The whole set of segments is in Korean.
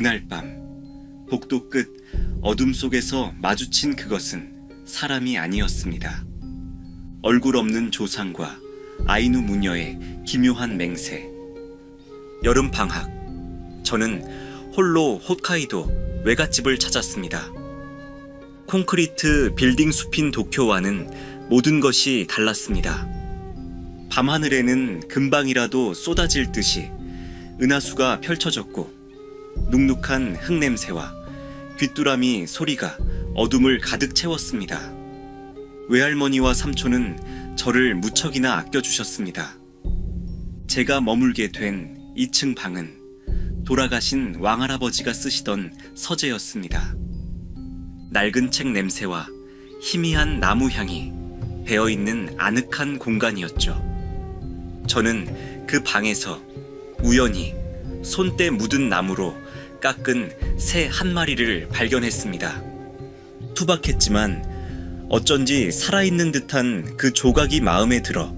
그날 밤 복도 끝 어둠 속에서 마주친 그것은 사람이 아니었습니다. 얼굴 없는 조상과 아이누 무녀의 기묘한 맹세. 여름 방학. 저는 홀로 홋카이도 외갓집을 찾았습니다. 콘크리트 빌딩 숲인 도쿄와는 모든 것이 달랐습니다. 밤하늘에는 금방이라도 쏟아질 듯이 은하수가 펼쳐졌고 눅눅한 흙냄새와 귀뚜라미 소리가 어둠을 가득 채웠습니다. 외할머니와 삼촌은 저를 무척이나 아껴주셨습니다. 제가 머물게 된 2층 방은 돌아가신 왕할아버지가 쓰시던 서재였습니다. 낡은 책 냄새와 희미한 나무 향이 배어있는 아늑한 공간이었죠. 저는 그 방에서 우연히 손때 묻은 나무로 깎은 새 한 마리를 발견했습니다. 투박했지만 어쩐지 살아있는 듯한 그 조각이 마음에 들어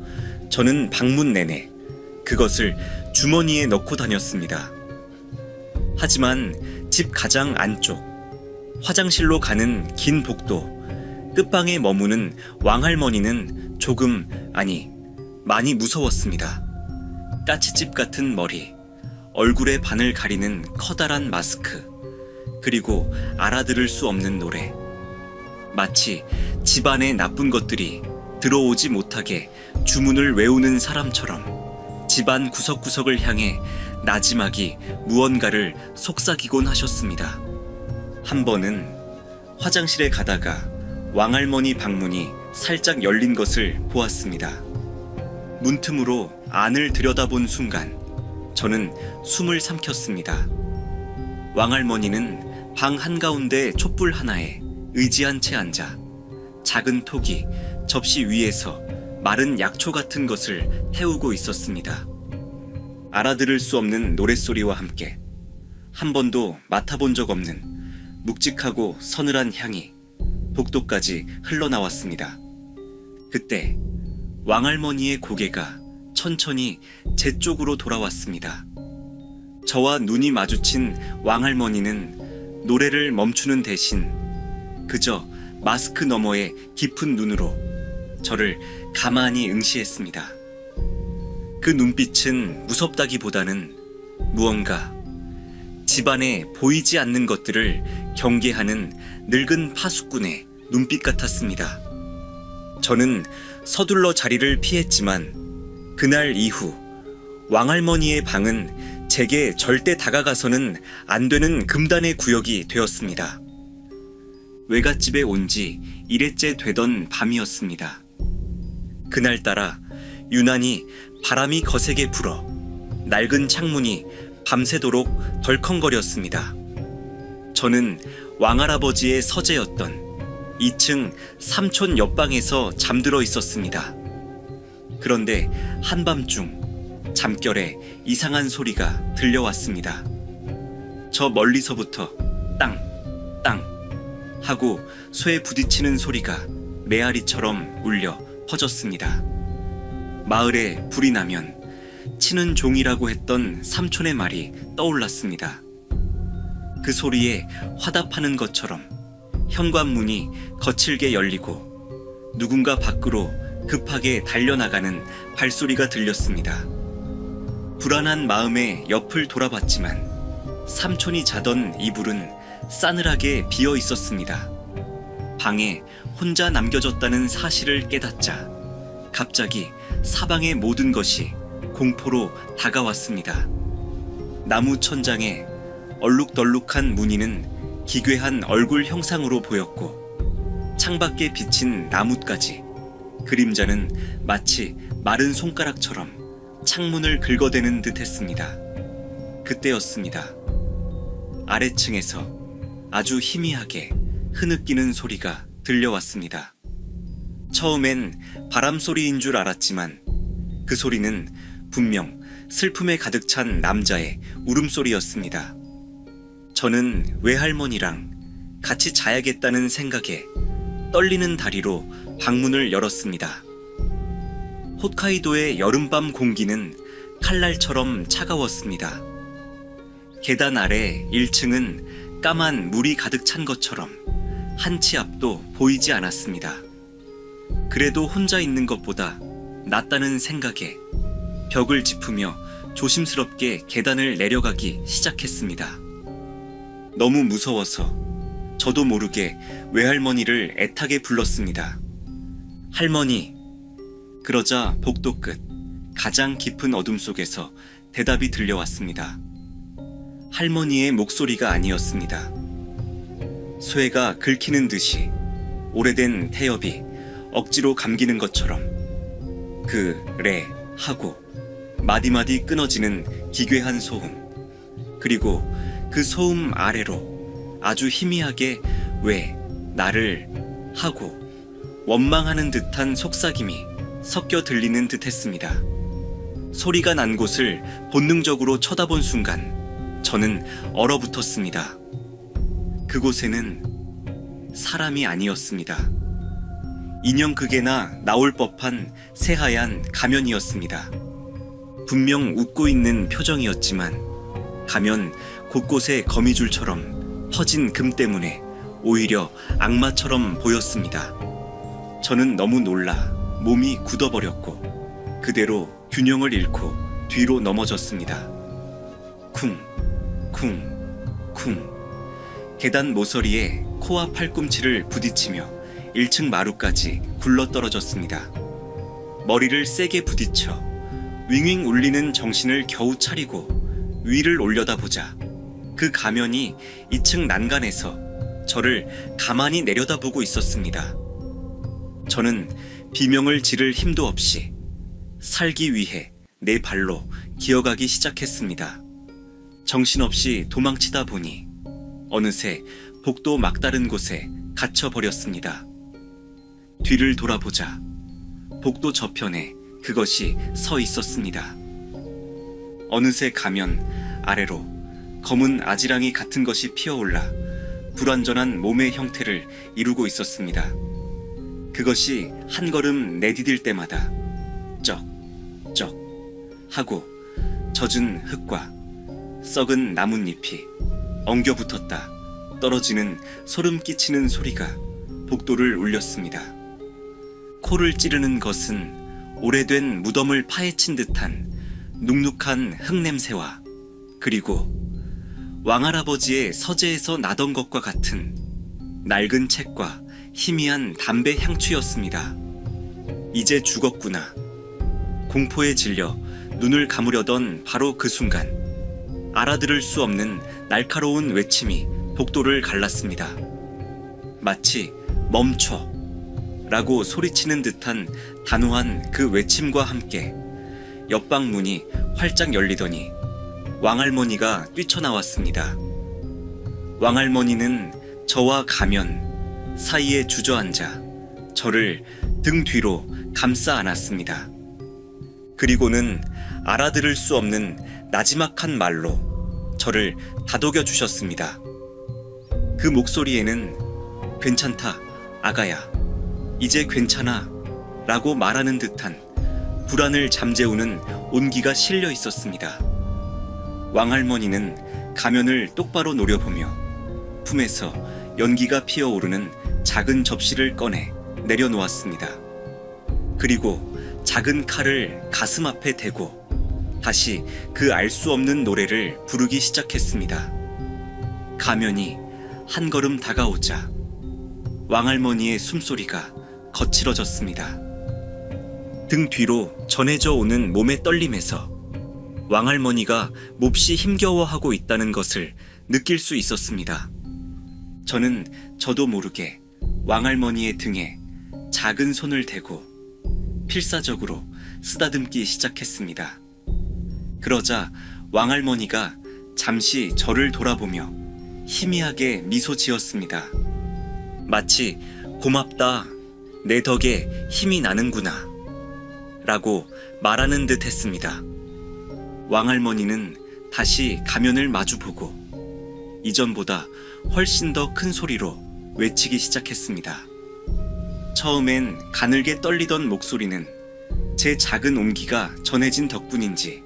저는 방문 내내 그것을 주머니에 넣고 다녔습니다. 하지만 집 가장 안쪽 화장실로 가는 긴 복도 끝방에 머무는 왕할머니는 조금 아니 많이 무서웠습니다. 까치집 같은 머리, 얼굴의 반을 가리는 커다란 마스크, 그리고 알아들을 수 없는 노래. 마치 집안의 나쁜 것들이 들어오지 못하게 주문을 외우는 사람처럼 집안 구석구석을 향해 나지막이 무언가를 속삭이곤 하셨습니다. 한 번은 화장실에 가다가 왕할머니 방문이 살짝 열린 것을 보았습니다. 문틈으로 안을 들여다본 순간 저는 숨을 삼켰습니다. 왕할머니는 방 한가운데 촛불 하나에 의지한 채 앉아 작은 톡이 접시 위에서 마른 약초 같은 것을 태우고 있었습니다. 알아들을 수 없는 노랫소리와 함께 한 번도 맡아본 적 없는 묵직하고 서늘한 향이 복도까지 흘러나왔습니다. 그때 왕할머니의 고개가 천천히 제 쪽으로 돌아왔습니다. 저와 눈이 마주친 왕할머니는 노래를 멈추는 대신 그저 마스크 너머의 깊은 눈으로 저를 가만히 응시했습니다. 그 눈빛은 무섭다기보다는 무언가 집안에 보이지 않는 것들을 경계하는 늙은 파수꾼의 눈빛 같았습니다. 저는 서둘러 자리를 피했지만 그날 이후 왕할머니의 방은 제게 절대 다가가서는 안 되는 금단의 구역이 되었습니다. 외갓집에 온 지 일회째 되던 밤이었습니다. 그날따라 유난히 바람이 거세게 불어 낡은 창문이 밤새도록 덜컹거렸습니다. 저는 왕할아버지의 서재였던 2층 삼촌 옆방에서 잠들어 있었습니다. 그런데 한밤중 잠결에 이상한 소리가 들려왔습니다. 저 멀리서부터 땅, 땅 하고 쇠 부딪히는 소리가 메아리처럼 울려 퍼졌습니다. 마을에 불이 나면 치는 종이라고 했던 삼촌의 말이 떠올랐습니다. 그 소리에 화답하는 것처럼 현관문이 거칠게 열리고 누군가 밖으로 급하게 달려나가는 발소리가 들렸습니다. 불안한 마음에 옆을 돌아봤지만 삼촌이 자던 이불은 싸늘하게 비어 있었습니다. 방에 혼자 남겨졌다는 사실을 깨닫자 갑자기 사방의 모든 것이 공포로 다가왔습니다. 나무 천장에 얼룩덜룩한 무늬는 기괴한 얼굴 형상으로 보였고 창밖에 비친 나뭇가지 그림자는 마치 마른 손가락처럼 창문을 긁어대는 듯 했습니다. 그때였습니다. 아래층에서 아주 희미하게 흐느끼는 소리가 들려왔습니다. 처음엔 바람 소리인 줄 알았지만 그 소리는 분명 슬픔에 가득 찬 남자의 울음소리였습니다. 저는 외할머니랑 같이 자야겠다는 생각에 떨리는 다리로 방문을 열었습니다. 홋카이도의 여름밤 공기는 칼날처럼 차가웠습니다. 계단 아래 1층은 까만 물이 가득 찬 것처럼 한 치 앞도 보이지 않았습니다. 그래도 혼자 있는 것보다 낫다는 생각에 벽을 짚으며 조심스럽게 계단을 내려가기 시작했습니다. 너무 무서워서 저도 모르게 외할머니를 애타게 불렀습니다. 할머니. 그러자 복도 끝 가장 깊은 어둠 속에서 대답이 들려왔습니다. 할머니의 목소리가 아니었습니다. 쇠가 긁히는 듯이 오래된 태엽이 억지로 감기는 것처럼 그래 하고 마디마디 끊어지는 기괴한 소음 그리고 그 소음 아래로 아주 희미하게 왜 나를 하고 원망하는 듯한 속삭임이 섞여 들리는 듯 했습니다. 소리가 난 곳을 본능적으로 쳐다본 순간 저는 얼어붙었습니다. 그곳에는 사람이 아니었습니다. 인형 극에나 나올 법한 새하얀 가면이었습니다. 분명 웃고 있는 표정이었지만 가면 곳곳에 거미줄처럼 퍼진 금 때문에 오히려 악마처럼 보였습니다. 저는 너무 놀라 몸이 굳어버렸고 그대로 균형을 잃고 뒤로 넘어졌습니다. 쿵, 쿵, 쿵. 계단 모서리에 코와 팔꿈치를 부딪히며 1층 마루까지 굴러 떨어졌습니다. 머리를 세게 부딪혀 윙윙 울리는 정신을 겨우 차리고 위를 올려다보자 그 가면이 2층 난간에서 저를 가만히 내려다보고 있었습니다. 저는 비명을 지를 힘도 없이 살기 위해 내 발로 기어가기 시작했습니다. 정신없이 도망치다 보니 어느새 복도 막다른 곳에 갇혀버렸습니다. 뒤를 돌아보자 복도 저편에 그것이 서 있었습니다. 어느새 가면 아래로 검은 아지랑이 같은 것이 피어올라 불완전한 몸의 형태를 이루고 있었습니다. 그것이 한 걸음 내디딜 때마다 쩍, 쩍 하고 젖은 흙과 썩은 나뭇잎이 엉겨 붙었다 떨어지는 소름 끼치는 소리가 복도를 울렸습니다. 코를 찌르는 것은 오래된 무덤을 파헤친 듯한 눅눅한 흙냄새와 그리고 왕할아버지의 서재에서 나던 것과 같은 낡은 책과 희미한 담배 향취였습니다. 이제 죽었구나. 공포에 질려 눈을 감으려던 바로 그 순간 알아들을 수 없는 날카로운 외침이 복도를 갈랐습니다. 마치 멈춰 라고 소리치는 듯한 단호한 그 외침과 함께 옆방 문이 활짝 열리더니 왕할머니가 뛰쳐나왔습니다. 왕할머니는 저와 가면 사이에 주저앉아 저를 등 뒤로 감싸 안았습니다. 그리고는 알아들을 수 없는 나지막한 말로 저를 다독여 주셨습니다. 그 목소리에는 괜찮다, 아가야. 이제 괜찮아. 라고 말하는 듯한 불안을 잠재우는 온기가 실려 있었습니다. 왕할머니는 가면을 똑바로 노려보며 품에서 연기가 피어오르는 작은 접시를 꺼내 내려놓았습니다. 그리고 작은 칼을 가슴 앞에 대고 다시 그 알 수 없는 노래를 부르기 시작했습니다. 가면이 한 걸음 다가오자 왕할머니의 숨소리가 거칠어졌습니다. 등 뒤로 전해져 오는 몸의 떨림에서 왕할머니가 몹시 힘겨워하고 있다는 것을 느낄 수 있었습니다. 저는 저도 모르게 왕할머니의 등에 작은 손을 대고 필사적으로 쓰다듬기 시작했습니다. 그러자 왕할머니가 잠시 저를 돌아보며 희미하게 미소 지었습니다. 마치 고맙다. 내 덕에 힘이 나는구나. 라고 말하는 듯 했습니다. 왕할머니는 다시 가면을 마주보고 이전보다 훨씬 더 큰 소리로 외치기 시작했습니다. 처음엔 가늘게 떨리던 목소리는 제 작은 온기가 전해진 덕분인지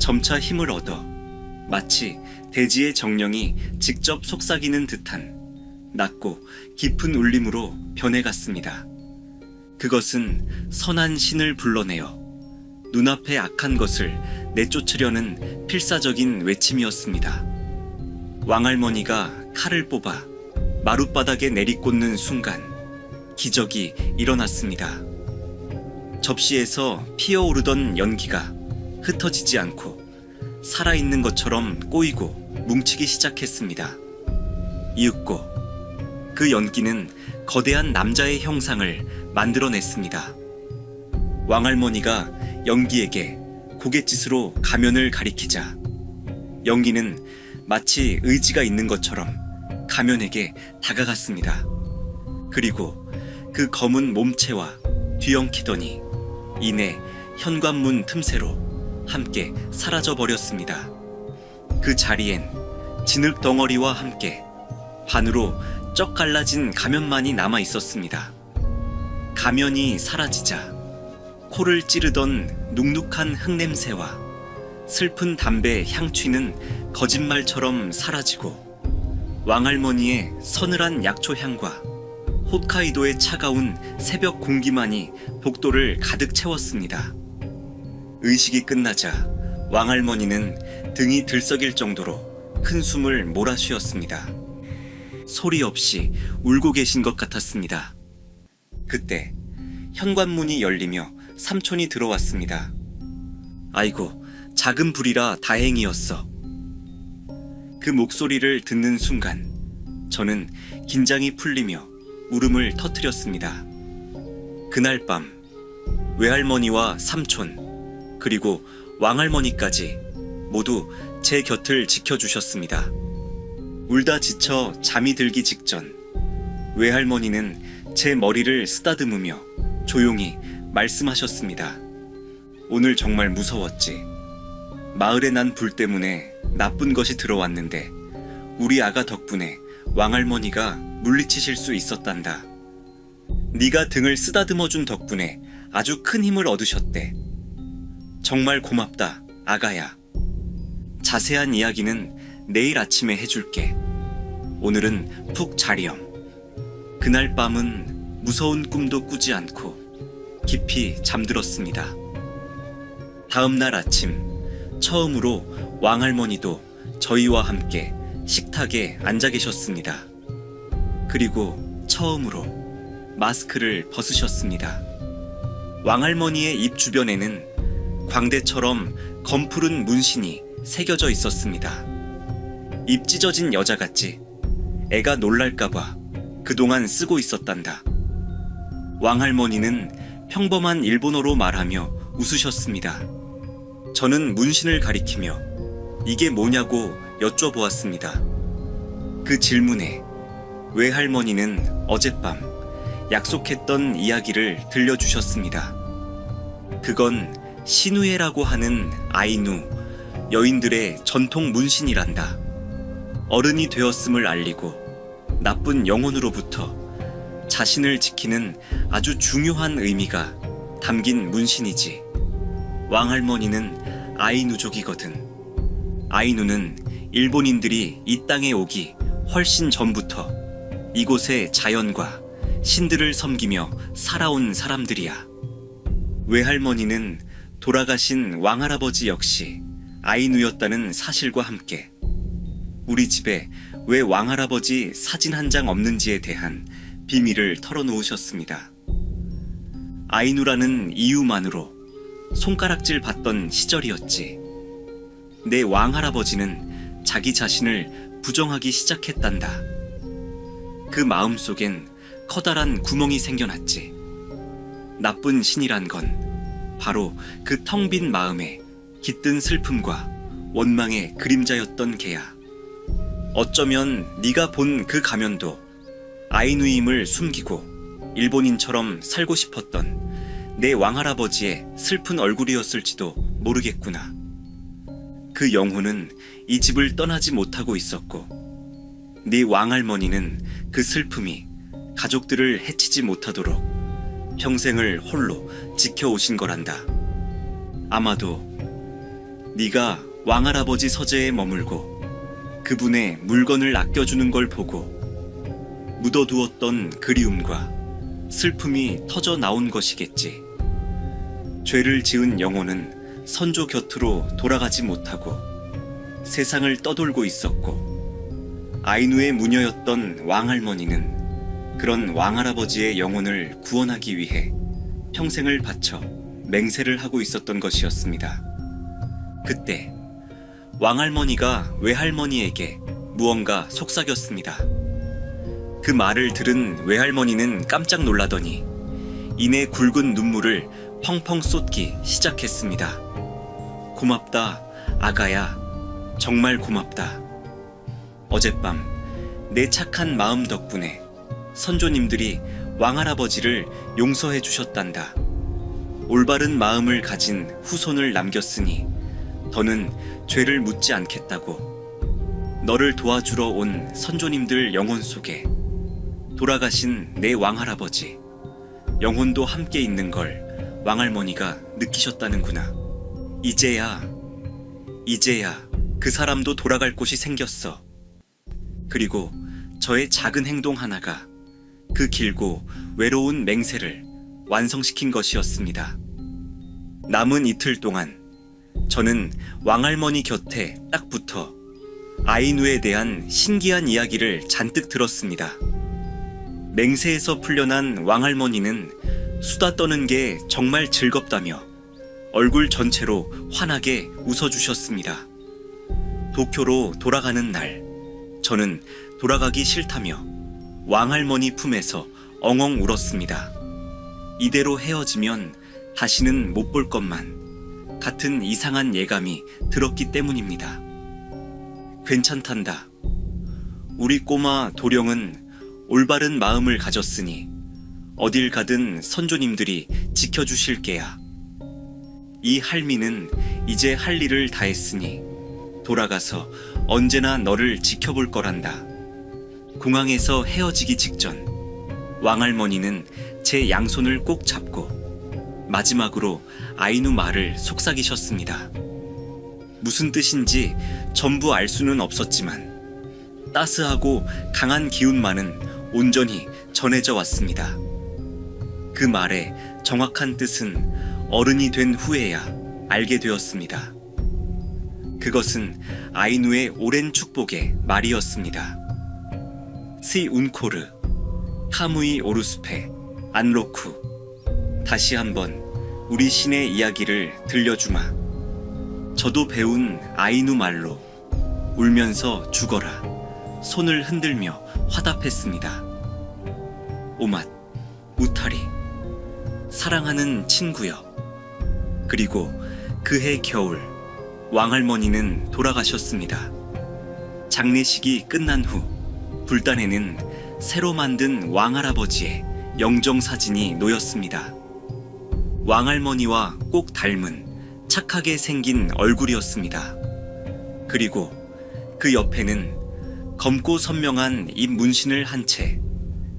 점차 힘을 얻어 마치 대지의 정령이 직접 속삭이는 듯한 낮고 깊은 울림으로 변해갔습니다. 그것은 선한 신을 불러내어 눈앞의 악한 것을 내쫓으려는 필사적인 외침이었습니다. 왕할머니가 칼을 뽑아 마룻바닥에 내리꽂는 순간 기적이 일어났습니다. 접시에서 피어오르던 연기가 흩어지지 않고 살아있는 것처럼 꼬이고 뭉치기 시작했습니다. 이윽고 그 연기는 거대한 남자의 형상을 만들어냈습니다. 왕할머니가 연기에게 고갯짓으로 가면을 가리키자 연기는 마치 의지가 있는 것처럼 가면에게 다가갔습니다. 그리고 그 검은 몸체와 뒤엉키더니 이내 현관문 틈새로 함께 사라져 버렸습니다. 그 자리엔 진흙 덩어리와 함께 반으로 쩍 갈라진 가면만이 남아 있었습니다. 가면이 사라지자 코를 찌르던 눅눅한 흙냄새와 슬픈 담배 향취는 거짓말처럼 사라지고 왕할머니의 서늘한 약초 향과 홋카이도의 차가운 새벽 공기만이 복도를 가득 채웠습니다. 의식이 끝나자 왕할머니는 등이 들썩일 정도로 큰 숨을 몰아쉬었습니다. 소리 없이 울고 계신 것 같았습니다. 그때 현관문이 열리며 삼촌이 들어왔습니다. 아이고, 작은 불이라 다행이었어. 그 목소리를 듣는 순간 저는 긴장이 풀리며 울음을 터뜨렸습니다. 그날 밤 외할머니와 삼촌 그리고 왕할머니까지 모두 제 곁을 지켜주셨습니다. 울다 지쳐 잠이 들기 직전 외할머니는 제 머리를 쓰다듬으며 조용히 말씀하셨습니다. 오늘 정말 무서웠지. 마을에 난 불 때문에 나쁜 것이 들어왔는데 우리 아가 덕분에 왕할머니가 물리치실 수 있었단다. 네가 등을 쓰다듬어 준 덕분에 아주 큰 힘을 얻으셨대. 정말 고맙다, 아가야. 자세한 이야기는 내일 아침에 해줄게. 오늘은 푹 자렴. 그날 밤은 무서운 꿈도 꾸지 않고 깊이 잠들었습니다. 다음 날 아침 처음으로 왕할머니도 저희와 함께 식탁에 앉아 계셨습니다. 그리고 처음으로 마스크를 벗으셨습니다. 왕할머니의 입 주변에는 광대처럼 검푸른 문신이 새겨져 있었습니다. 입 찢어진 여자같이 애가 놀랄까봐 그동안 쓰고 있었단다. 왕할머니는 평범한 일본어로 말하며 웃으셨습니다. 저는 문신을 가리키며 이게 뭐냐고 여쭤보았습니다. 그 질문에 외할머니는 어젯밤 약속했던 이야기를 들려주셨습니다. 그건 시누에라고 하는 아이누 여인들의 전통 문신이란다. 어른이 되었음을 알리고 나쁜 영혼으로부터 자신을 지키는 아주 중요한 의미가 담긴 문신이지. 왕할머니는 아이누족이거든. 아이누는 일본인들이 이 땅에 오기 훨씬 전부터 이곳의 자연과 신들을 섬기며 살아온 사람들이야. 외할머니는 돌아가신 왕할아버지 역시 아이누였다는 사실과 함께 우리 집에 왜 왕할아버지 사진 한 장 없는지에 대한 비밀을 털어놓으셨습니다. 아이누라는 이유만으로 손가락질 받던 시절이었지. 내 왕할아버지는 자기 자신을 부정하기 시작했단다. 그 마음속엔 커다란 구멍이 생겨났지. 나쁜 신이란 건 바로 그 텅 빈 마음에 깃든 슬픔과 원망의 그림자였던 개야. 어쩌면 네가 본 그 가면도 아이누임을 숨기고 일본인처럼 살고 싶었던 내 왕할아버지의 슬픈 얼굴이었을지도 모르겠구나. 그 영혼은 이 집을 떠나지 못하고 있었고, 네 왕할머니는 그 슬픔이 가족들을 해치지 못하도록 평생을 홀로 지켜오신 거란다. 아마도 네가 왕할아버지 서재에 머물고 그분의 물건을 아껴주는 걸 보고 묻어두었던 그리움과 슬픔이 터져 나온 것이겠지. 죄를 지은 영혼은 선조 곁으로 돌아가지 못하고 세상을 떠돌고 있었고 아이누의 무녀였던 왕할머니는 그런 왕할아버지의 영혼을 구원하기 위해 평생을 바쳐 맹세를 하고 있었던 것이었습니다. 그때 왕할머니가 외할머니에게 무언가 속삭였습니다. 그 말을 들은 외할머니는 깜짝 놀라더니 이내 굵은 눈물을 펑펑 쏟기 시작했습니다. 고맙다, 아가야. 정말 고맙다. 어젯밤 내 착한 마음 덕분에 선조님들이 왕할아버지를 용서해 주셨단다. 올바른 마음을 가진 후손을 남겼으니 더는 죄를 묻지 않겠다고. 너를 도와주러 온 선조님들 영혼 속에 돌아가신 내 왕할아버지 영혼도 함께 있는 걸 왕할머니가 느끼셨다는구나. 이제야, 이제야 그 사람도 돌아갈 곳이 생겼어. 그리고 저의 작은 행동 하나가 그 길고 외로운 맹세를 완성시킨 것이었습니다. 남은 이틀 동안 저는 왕할머니 곁에 딱 붙어 아이누에 대한 신기한 이야기를 잔뜩 들었습니다. 맹세에서 풀려난 왕할머니는 수다 떠는 게 정말 즐겁다며 얼굴 전체로 환하게 웃어주셨습니다. 도쿄로 돌아가는 날, 저는 돌아가기 싫다며 왕할머니 품에서 엉엉 울었습니다. 이대로 헤어지면 다시는 못 볼 것만 같은 이상한 예감이 들었기 때문입니다. 괜찮단다. 우리 꼬마 도령은 올바른 마음을 가졌으니 어딜 가든 선조님들이 지켜주실 게야. 이 할미는 이제 할 일을 다 했으니 돌아가서 언제나 너를 지켜볼 거란다. 공항에서 헤어지기 직전 왕할머니는 제 양손을 꼭 잡고 마지막으로 아이누 말을 속삭이셨습니다. 무슨 뜻인지 전부 알 수는 없었지만 따스하고 강한 기운만은 온전히 전해져 왔습니다. 그 말의 정확한 뜻은 어른이 된 후에야 알게 되었습니다. 그것은 아이누의 오랜 축복의 말이었습니다. 시 운코르, 카무이 오루스페, 안로쿠. 다시 한번 우리 신의 이야기를 들려주마. 저도 배운 아이누 말로 울면서 죽어라. 손을 흔들며 화답했습니다. 오맛, 우타리, 사랑하는 친구여. 그리고 그해 겨울, 왕할머니는 돌아가셨습니다. 장례식이 끝난 후, 불단에는 새로 만든 왕할아버지의 영정 사진이 놓였습니다. 왕할머니와 꼭 닮은 착하게 생긴 얼굴이었습니다. 그리고 그 옆에는 검고 선명한 입 문신을 한 채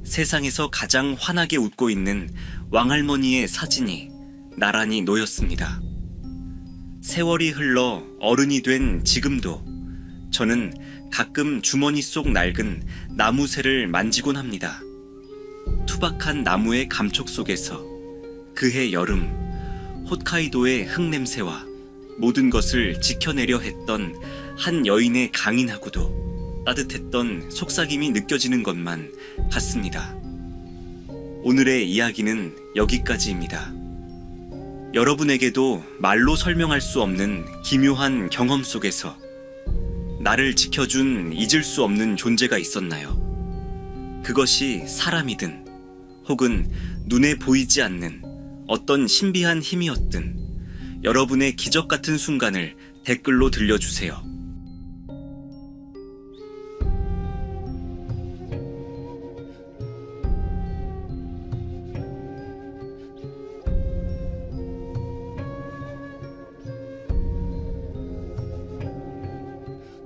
세상에서 가장 환하게 웃고 있는 왕할머니의 사진이 나란히 놓였습니다. 세월이 흘러 어른이 된 지금도 저는 가끔 주머니 속 낡은 나무새를 만지곤 합니다. 투박한 나무의 감촉 속에서 그해 여름 홋카이도의 흙냄새와 모든 것을 지켜내려 했던 한 여인의 강인하고도 따뜻했던 속삭임이 느껴지는 것만 같습니다. 오늘의 이야기는 여기까지입니다. 여러분에게도 말로 설명할 수 없는 기묘한 경험 속에서 나를 지켜준 잊을 수 없는 존재가 있었나요? 그것이 사람이든 혹은 눈에 보이지 않는 어떤 신비한 힘이었든 여러분의 기적 같은 순간을 댓글로 들려주세요.